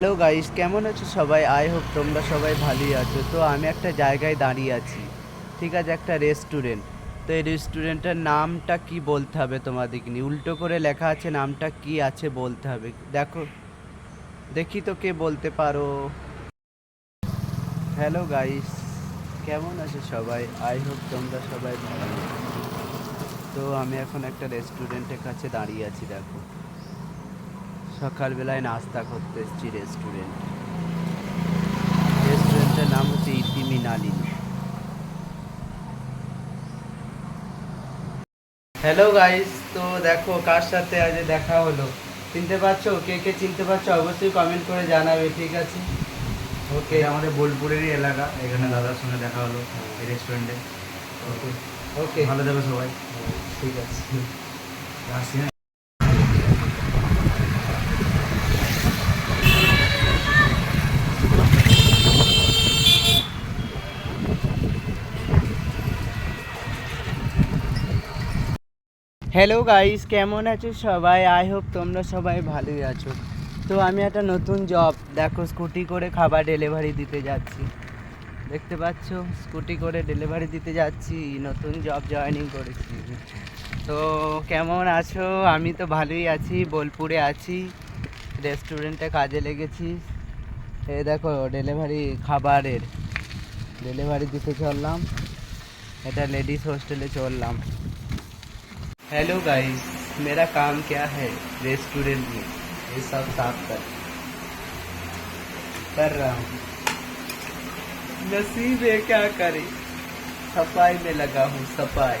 Hello guys কেমন আছো সবাই? আই হোপ তোমরা সবাই ভালোই আছো। তো আমি একটা জায়গায় দাঁড়িয়ে আছি। ঠিক আছে, একটা রেস্টুরেন্ট তো এই রেস্টুরেন্টের নামটা কি বলতে হবে তোমাদেরকে নিয়ে উল্টো করে লেখা আছে, নামটা কি আছে বলতে হবে? দেখো। দেখি তো কে বলতে পারো। হ্যালো গাইস কেমন আছো সবাই? আই হোপ তোমরা সবাই ভালো তো আমি এখন একটা রেস্টুরেন্টের কাছে দাঁড়িয়ে আছি, দেখো। সকালবেলায় নাস্তা করতে এসেছি রেস্টুরেন্ট রেস্টুরেন্টের নাম হচ্ছে ইতিমিনালিনী হ্যালো গাইস তো দেখো কার সাথে আজ দেখা হলো? চিনতে পারছ? কে কে চিনতে পারছ? অবশ্যই কমেন্ট করে জানাবে ঠিক আছে? ওকে আমাদের বোলপুরেরই এলাকা। এখানে দাদার সঙ্গে দেখা হলো এই রেস্টুরেন্টে ওকে ওকে ভালো থাকবে সবাই। ঠিক আছে। হ্যালো গাইস কেমন আছো সবাই? আই হোপ তোমরা সবাই ভালোই আছো। তো আমি একটা নতুন জব দেখো স্কুটি করে খাবার ডেলিভারি দিতে যাচ্ছি। দেখতে পাচ্ছ স্কুটি করে ডেলিভারি দিতে যাচ্ছি, নতুন জব জয়েনিং করেছি। তো কেমন আছো? আমি তো ভালোই আছি, বোলপুরে আছি রেস্টুরেন্টে কাজে লেগেছি। এ দেখো ডেলিভারি খাবারের ডেলিভারি দিতে চললাম। এটা লেডিস হোস্টেলে চললাম। हेलो गाइस मेरा काम क्या है रेस्टोरेंट में? ये सब साफ़ कर। कर रहा हूँ। नसीब है क्या करे? सफ़ाई में लगा हूँ सफ़ाई।